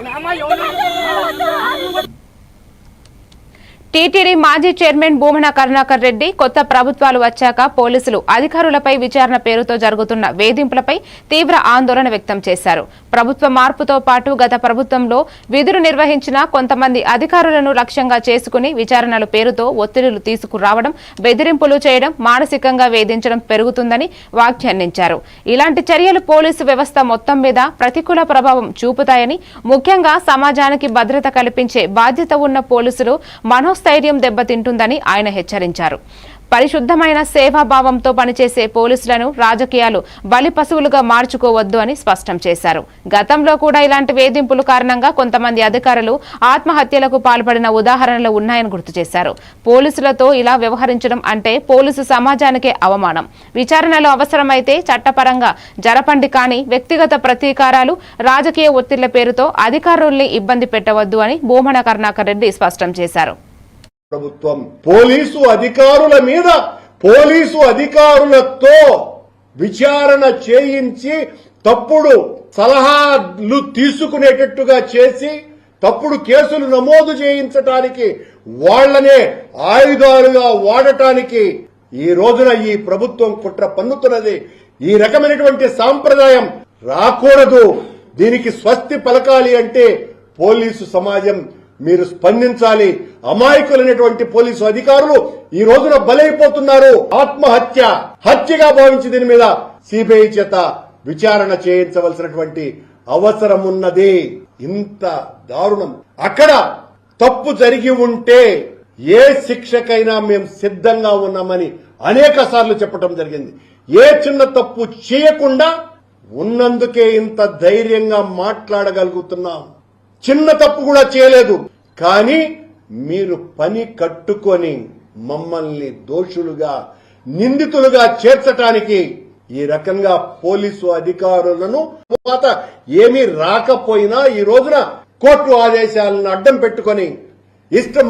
I'm Nama yo. TTD మాజీ chairman Bhumana Karunakar Reddy కొత్త ప్రభుత్వాలు వచ్చాక పోలీసులు అధికారులపై విచారణ పేరుతో జరుగుతున్న వేధింపులపై తీవ్ర ఆందోళన వ్యక్తం చేశారు. ప్రభుత్వ మార్పుతో పాటు గత ప్రభుత్వంలో విధులు నిర్వహించిన కొంతమంది అధికారులను లక్ష్యంగా చేసుకుని విచారణల పేరుతో ఒత్తిడులు తీసుకురావడం బెదిరింపులు చేయడం మానసికంగా వేధించడం పెరుగుతుందని వ్యాఖ్యానించారు. ఇలాంటి చర్యలు పోలీసు వ్యవస్థ మొత్తం మీద ప్రతికూల ప్రభావం చూపుతాయని ముఖ్యంగా సమాజానికి భద్రత కల్పించే బాధ్యత ఉన్న పోలీసులు మనో మనోస్థైర్యం దెబ్బతింటుందని ఆయన హెచ్చరించారు. పరిశుద్ధమైన సేవాభావంతో పనిచేసే పోలీసులను రాజకీయాలు బలి పశువులుగా మార్చుకోవద్దు అని స్పష్టం చేశారు. గతంలో కూడా ఇలాంటి వేధింపుల కారణంగా కొంతమంది అధికారులు ఆత్మహత్యలకు పాల్పడిన ఉదాహరణలు ఉన్నాయని గుర్తు చేశారు. పోలీసులతో ఇలా వ్యవహరించడం అంటే పోలీసు సమాజానికే అవమానం. విచారణలు అవసరమైతే చట్టపరంగా జరపండి కానీ వ్యక్తిగత ప్రతీకారాలు రాజకీయ ఒత్తిళ్ళ పేరుతో అధికారుల్ని ఇబ్బంది పెట్టవద్దు అని భూమన కరుణాకర్ రెడ్డి స్పష్టం చేశారు. ప్రభుత్వం పోలీసు అధికారుల మీద పోలీసు అధికారులతో విచారణ చేయించి తప్పుడు సలహాలు తీసుకునేటట్టుగా చేసి తప్పుడు కేసులు నమోదు చేయించటానికి వాళ్ళనే ఆయుధాలుగా వాడటానికి ఈ రోజున ఈ ప్రభుత్వం కుట్ర పన్నుతున్నది. ఈ రకమైనటువంటి సాంప్రదాయం రాకూడదు. దీనికి స్వస్తి పలకాలి అంటే పోలీసు సమాజం మీరు స్పందించాలి. అమాయకులైనటువంటి పోలీసు అధికారులు ఈ రోజున బలైపోతున్నారు. ఆత్మహత్య హత్యగా భావించి దీని మీద సిబిఐ చేత విచారణ చేయించవలసినటువంటి అవసరం ఉన్నది ఇంత దారుణం. అక్కడ తప్పు జరిగి ఉంటే ఏ శిక్షకైనా మేము సిద్ధంగా ఉన్నామని అనేక సార్లు చెప్పడం జరిగింది. ఏ చిన్న తప్పు చేయకుండా ఉన్నందుకే ఇంత ధైర్యంగా మాట్లాడగలుగుతున్నాం. చిన్న తప్పు కూడా చేయలేదు. కానీ మీరు పని కట్టుకొని మమ్మల్ని దోషులుగా నిందితులుగా చేర్చటానికి ఈ రకంగా పోలీసు అధికారులను తర్వాత ఏమీ రాకపోయినా ఈ రోజున కోర్టు ఆదేశాలను అడ్డం పెట్టుకొని ఇష్టం